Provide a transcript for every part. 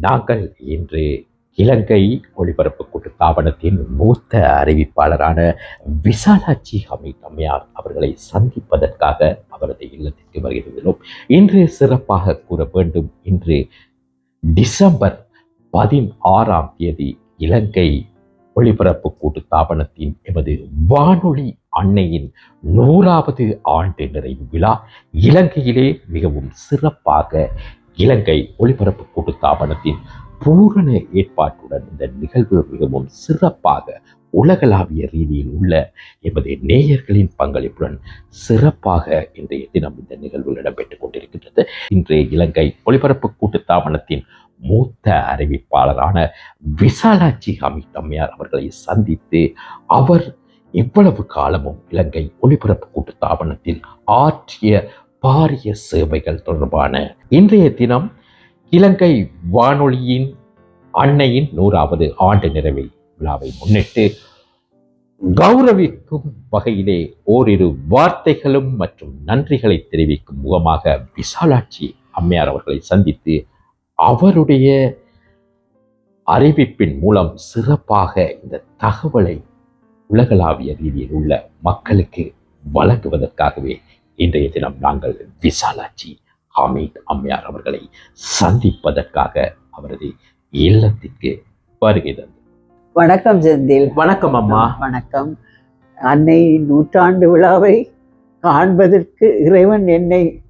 நாங்கள் இன்று இலங்கை ஒளிபரப்பு கூட்டு தாபனத்தின் மூத்த அறிவிப்பாளரான விசாலாட்சி ஹமீத் அம்மையார் அவர்களை சந்திப்பதற்காக அவரது இல்லத்திற்கு வருகிறோம். இன்று சிறப்பாக கூற வேண்டும். இன்று டிசம்பர் பதினாறாம் தேதி இலங்கை ஒளிபரப்பு கூட்டு தாபனத்தின் எமது வானொலி அன்னையின் நூறாவது ஆண்டு நிறைவு விழா. இலங்கையிலே மிகவும் சிறப்பாக இலங்கை ஒளிபரப்பு கூட்டு தாபனத்தின் பூரண ஏற்பாட்டுடன் இந்த நிகழ்வு மிகவும் சிறப்பாக உலகளாவிய ரீதியில் உள்ள எமது நேயர்களின் பங்களிப்புடன் சிறப்பாக இன்றைய தினம் இந்த நிகழ்வு இடம்பெற்றுக் கொண்டிருக்கின்றது. இன்றைய இலங்கை ஒளிபரப்பு கூட்டு தாபனத்தின் மூத்த அறிவிப்பாளரான விசாலாட்சி அமித் அம்மையார் அவர்களை சந்தித்து அவர் இவ்வளவு காலமும் இலங்கை ஒளிபரப்பு கூட்டு தாபனத்தில் ஆற்றிய பாரிய சேவைகள் தொடர்பான இன்றைய தினம் இலங்கை வானொலியின் அன்னையின் நூறாவது ஆண்டு நிறைவில் விழாவை முன்னிட்டு கௌரவிக்கும் வகையிலே ஓரிரு வார்த்தைகளும் மற்றும் நன்றிகளை தெரிவிக்கும் முகமாக விசாலாட்சி அம்மையார் அவர்களை சந்தித்து அவருடைய அறிவிப்பின் மூலம் சிறப்பாக இந்த தகவலை உலகளாவிய ரீதியில் உள்ள மக்களுக்கு வழங்குவதற்காகவே இன்றைய தினம் நாங்கள் விசாலாட்சி ஹமீத் அம்மையார் அவர்களை சந்திப்பதற்காக அவரது இல்லத்திற்கு வருகை தந்தோம் வணக்கம் செந்தில் வணக்கம் அம்மா. வணக்கம். அன்னை நூற்றாண்டு விழாவை காண்பதற்கு இறைவன் என்னை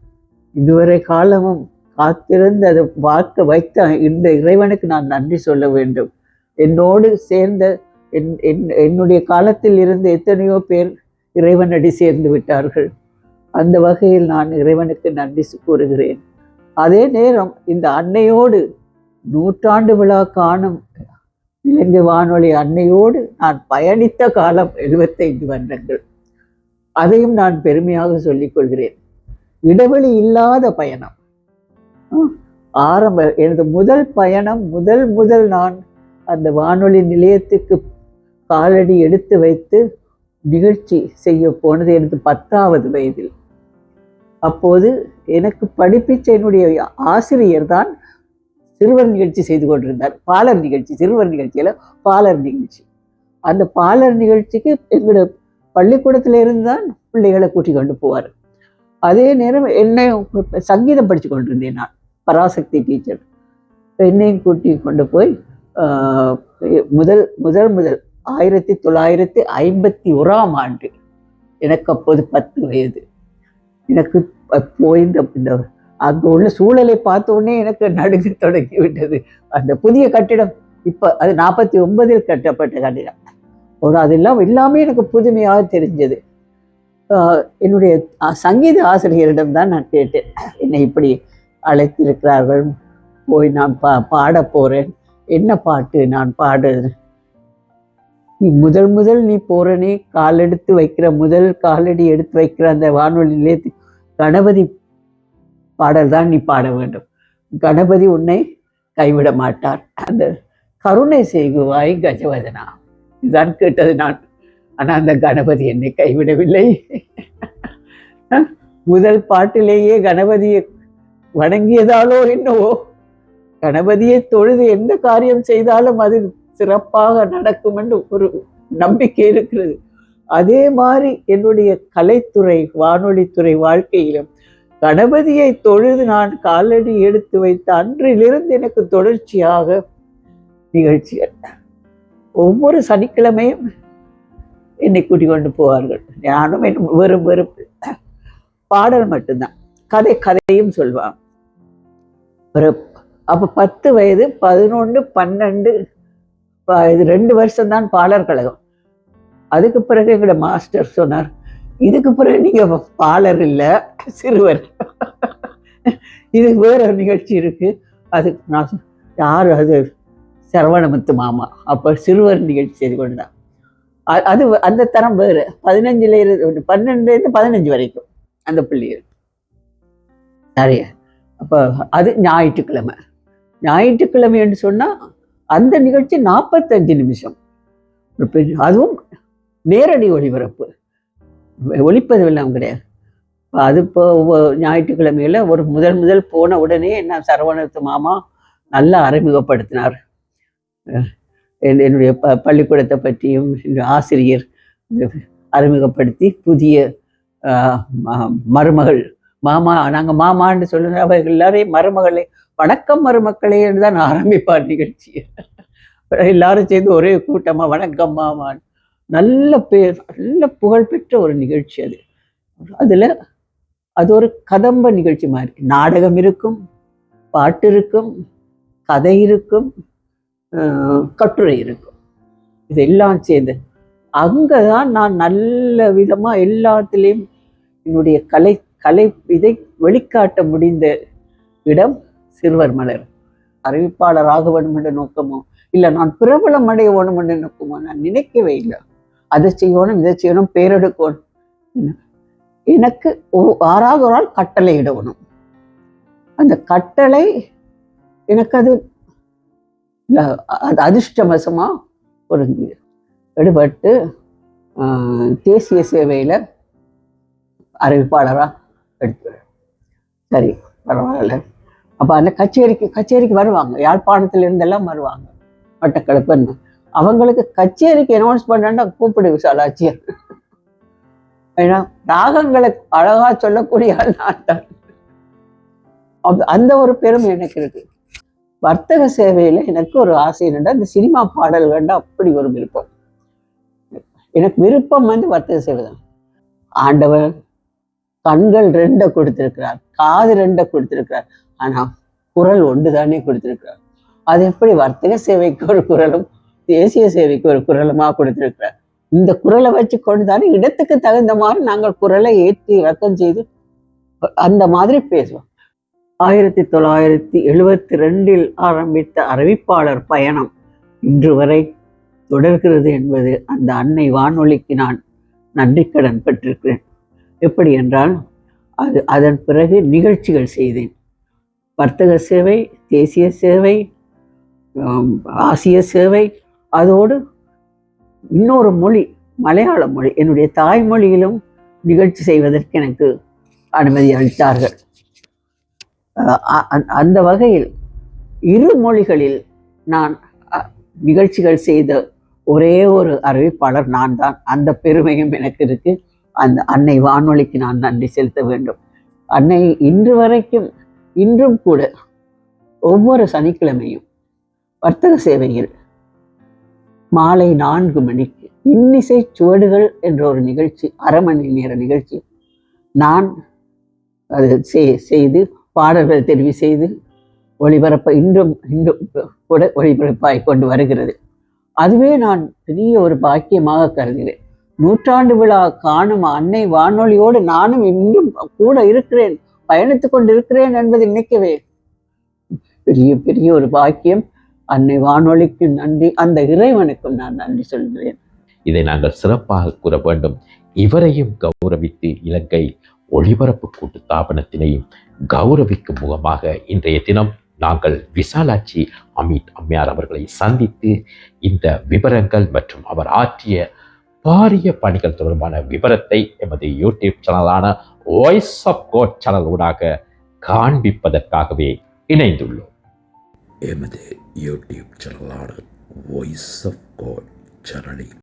இதுவரை காலமும் காத்திருந்து அதை பார்க்க வைத்த இந்த இறைவனுக்கு நான் நன்றி சொல்ல வேண்டும். என்னோடு சேர்ந்த என் என்- என்னுடைய காலத்தில் இருந்து எத்தனையோ பேர் இறைவனடி சேர்ந்து விட்டார்கள். அந்த வகையில் நான் இறைவனுக்கு நன்றி கூறுகிறேன். அதே நேரம் இந்த அன்னையோடு நூற்றாண்டு விழா காணும் இலங்கை வானொலி அன்னையோடு நான் பயணித்த காலம் எழுபத்தைந்து வருடங்கள். அதையும் நான் பெருமையாக சொல்லிக் கொள்கிறேன். இடைவெளி இல்லாத பயணம். ஆரம்ப எனது முதல் பயணம் முதல் முதல் நான் அந்த வானொலி நிலையத்துக்கு காலடி எடுத்து வைத்து நிகழ்ச்சி செய்ய போனது எனது பத்தாவது வயதில். அப்போது எனக்கு படிப்பிச்ச என்னுடைய ஆசிரியர் தான் சிறுவர் நிகழ்ச்சி செய்து கொண்டிருந்தார். பாலர் நிகழ்ச்சி சிறுவர் நிகழ்ச்சியில் பாலர் நிகழ்ச்சி. அந்த பாலர் நிகழ்ச்சிக்கு எங்களோட பள்ளிக்கூடத்திலிருந்து தான் பிள்ளைகளை கூட்டி கொண்டு போவார். அதே நேரம் என்னையும் சங்கீதம் படித்து கொண்டிருந்தேன் நான் பராசக்தி டீச்சர் என்னையும் கூட்டி கொண்டு போய் முதல் முதல் முதல் ஆயிரத்தி தொள்ளாயிரத்தி ஐம்பத்தி ஓராம் ஆண்டு. எனக்கு அப்போது பத்து வயது. எனக்கு போய் இந்த இந்த அங்கே உள்ள சூழலை பார்த்த உடனே எனக்கு நடுங்க தொடங்கி விட்டது. அந்த புதிய கட்டிடம் இப்போ அது நாற்பத்தி ஒன்பதில் கட்டப்பட்ட கட்டிடம். ஒரு அதெல்லாம் எல்லாமே எனக்கு புதுமையாக தெரிஞ்சது. என்னுடைய சங்கீத ஆசிரியரிடம் தான் நான் கேட்டேன். என்னை இப்படி அழைத்திருக்கிறார்கள். போய் நான் பா பாட போகிறேன் என்ன பாட்டு நான் பாடுறது? நீ முதல் முதல் நீ போறனே காலெடுத்து வைக்கிற முதல் காலடி எடுத்து வைக்கிற அந்த வானொலி நிலையத்தில் கணபதி பாடல் தான் நீ பாட வேண்டும். கணபதி உன்னை கைவிட மாட்டார். அந்த கருணை செய்குவாய் கஜவதனா. இதுதான் கேட்டது நான். ஆனால் அந்த கணபதி என்னை கைவிடவில்லை. முதல் பாட்டிலேயே கணபதியை வணங்கியதாலோ என்னவோ கணபதியை தொழுது எந்த காரியம் செய்தாலும் அது சிறப்பாக நடக்கும் என்று ஒரு நம்பிக்கை இருக்கிறது. அதே மாதிரி என்னுடைய கலைத்துறை வானொலித்துறை வாழ்க்கையிலும் கணபதியை தொழுது நான் காலடி எடுத்து வைத்த அன்றிலிருந்து எனக்கு தொடர்ச்சியாக நிகழ்ச்சிகள். ஒவ்வொரு சனிக்கிழமையும் என்னை கூட்டிக் கொண்டு போவார்கள். நானும் என் வெறும் பாடல் மட்டும்தான். கதை கதையும் சொல்வாங்க. அப்போ பத்து வயது பதினொன்று பன்னெண்டு இது ரெண்டு வருஷம்தான் பாலர் கழகம். அதுக்கு பிறகு எங்களோட மாஸ்டர் சொன்னார் இதுக்கு பிறகு நீங்கள் பாலர் இல்லை சிறுவர். இது வேற ஒரு நிகழ்ச்சி இருக்கு. அது நான் யார் அது? சரவணமுத்து மாமா. அப்போ சிறுவர் நிகழ்ச்சி செய்து கொண்டார் அது அந்த தரம் வேறு. பதினஞ்சுல இருந்து பன்னெண்டுலேருந்து பதினஞ்சு வரைக்கும் அந்த பிள்ளைகள் நிறைய அப்போ அது ஞாயிற்றுக்கிழமை. ஞாயிற்றுக்கிழமை என்று சொன்னால் அந்த நிகழ்ச்சி நாற்பத்தஞ்சு நிமிஷம். பெரிய அதுவும் நேரடி ஒளிபரப்பு. ஒளிப்பதிவெல்லாம் கிடையாது. அது இப்போ ஒவ்வொரு ஞாயிற்றுக்கிழமையில ஒரு முதல் முதல் போன உடனே என்ன சரவணத்து மாமா நல்லா அறிமுகப்படுத்தினார். என்னுடைய ப பள்ளிக்கூடத்தை பற்றியும் ஆசிரியர் அறிமுகப்படுத்தி புதிய ம- மருமகள் மாமா நாங்கள் மாமான்னு சொல்லுங்க. அவர்கள் எல்லாரையும் மருமகளை வணக்கம் மருமக்களே என்று தான் ஆரம்பிப்பார் நிகழ்ச்சி. எல்லாரும் சேர்ந்து ஒரே கூட்டமா வணக்கம் மாமான் நல்ல பேர் நல்ல புகழ்பெற்ற ஒரு நிகழ்ச்சி அது. அதில் அது ஒரு கதம்ப நிகழ்ச்சி மாதிரி நாடகம் இருக்கும் பாட்டு இருக்கும் கதை இருக்கும் கட்டுரை இருக்கும். இதெல்லாம் சேர்ந்து. அங்கே தான் நான் நல்ல விதமாக எல்லாத்துலேயும் என்னுடைய கலை கலை இதை வெளிக்காட்ட முடிந்த இடம் சிறுவர் மலர். அறிவிப்பாளர் ஆக வேண்டும் என்ற நோக்கமோ இல்லை நான் பிரபலம் அடைய வேணும் என்ற நோக்கமோ நான் நினைக்கவே இல்லை. அதை செய்யணும் இதை செய்யணும் பேரெடுக்கணும். எனக்கு ஆறாவது ஒரு ஆள் கட்டளை இடணும். அந்த கட்டளை எனக்கு அது அது அதிர்ஷ்டவசமாக பொருந்தி எடுபட்டு ஆஹ், தேசிய சேவையில அறிவிப்பாளராக எடுத்து சரி பரவாயில்ல. அப்ப அந்த கச்சேரிக்கு கச்சேரிக்கு வருவாங்க. யாழ்ப்பாணத்துல இருந்தெல்லாம் வருவாங்க. மட்டக்களப்புன்னு அவங்களுக்கு கச்சேரிக்கு அனௌன்ஸ் பண்ணா கூப்பிடு விசாலாச்சி ஏன்னா ராகங்களை அழகா சொல்லக்கூடிய ஆள் அந்த- ஒரு பெருமை எனக்கு இருக்கு. வர்த்தக சேவையில எனக்கு ஒரு ஆசை என்னடா இந்த சினிமா பாடல் வேண்டா அப்படி ஒரு விருப்பம். எனக்கு விருப்பம் வந்து வர்த்தக சேவை தான். ஆண்டவர் கண்கள் ரெண்டை கொடுத்திருக்கிறார் காது ரெண்டை கொடுத்திருக்கிறார். ஆனா குரல் ஒன்று தானே கொடுத்திருக்கிறார். அது எப்படி வர்த்தக சேவைக்கு ஒரு குரலும் தேசிய சேவைக்கு ஒரு குரலுமா கொடுத்திருக்கிறார்? இந்த குரலை வச்சு கொண்டு தானே இடத்துக்கு தகுந்த மாதிரி நாங்கள் குரலை ஏற்றி இறக்கம் செய்து அந்த மாதிரி பேசுவோம். ஆயிரத்தி தொள்ளாயிரத்தி எழுபத்தி ரெண்டில் ஆரம்பித்த அறிவிப்பாளர் பயணம் இன்று வரை தொடர்கிறது என்பது அந்த அன்னை வானொலிக்கு நான் நன்றிக்கடன் பெற்றிருக்கிறேன். எப்படி என்றால் அது அதன் பிறகு நிகழ்ச்சிகள் செய்தேன். வர்த்தக சேவை தேசிய சேவை ஆசிய சேவை அதோடு இன்னொரு மொழி மலையாள மொழி என்னுடைய தாய்மொழியிலும் நிகழ்ச்சி செய்வதற்கு எனக்கு அனுமதி அளித்தார்கள். அ- அந்த வகையில் இரு மொழிகளில் நான் நிகழ்ச்சிகள் செய்த ஒரே ஒரு அறிவிப்பாளர் நான் தான் அந்த பெருமையும் எனக்கு இருக்குது அந்த அன்னை வானொலிக்கு நான் நன்றி செலுத்த வேண்டும். அன்னை இன்று வரைக்கும் இன்றும் கூட ஒவ்வொரு சனிக்கிழமையும் வர்த்தக சேவையில் மாலை நான்கு மணிக்கு இன்னிசை சுவடுகள் என்ற ஒரு நிகழ்ச்சி அரை மணி நேர நிகழ்ச்சி நான் அது செய்- செய்து பாடல்கள் தெரிவு செய்து ஒளிபரப்ப இன்றும் இன்றும் கூட ஒளிபரப்பாய் கொண்டு வருகிறது. அதுவே நான் பெரிய ஒரு பாக்கியமாக கருதுகிறேன். நூற்றாண்டு விழா காணும் அன்னை வானொலியோடு நானும் இன்னும் கூட இருக்கிறேன் பயணித்துக் கொண்டிருக்கிறேன் என்பதை நினைக்கவே. பெரிய பெரிய ஒரு பாக்கியம். அன்னை வானொலிக்கு நன்றி. அந்த இறைவனுக்கும் நான் நன்றி சொல்கிறேன். இதை நாங்கள் சிறப்பாக கூற வேண்டும். இவரையும் கௌரவித்து இலங்கை ஒளிபரப்பு கூட்டு தாபனத்தினையும் கௌரவிக்கும் முகமாக இன்றைய தினம் நாங்கள் விசாலாட்சி அமித் அம்மையார் அவர்களை சந்தித்து இந்த விவரங்கள் மற்றும் அவர் ஆற்றிய பாரிய பணிகள் தொடர்பான விவரத்தை எமது யூடியூப் சேனலான வாய்ஸ் ஆஃப் கோட் சேனல் ஊடாக காண்பிப்பதற்காகவே இணைந்துள்ளோம். எமது யூடியூப் சேனலான வாய்ஸ் ஆஃப் கோட் சேனலில்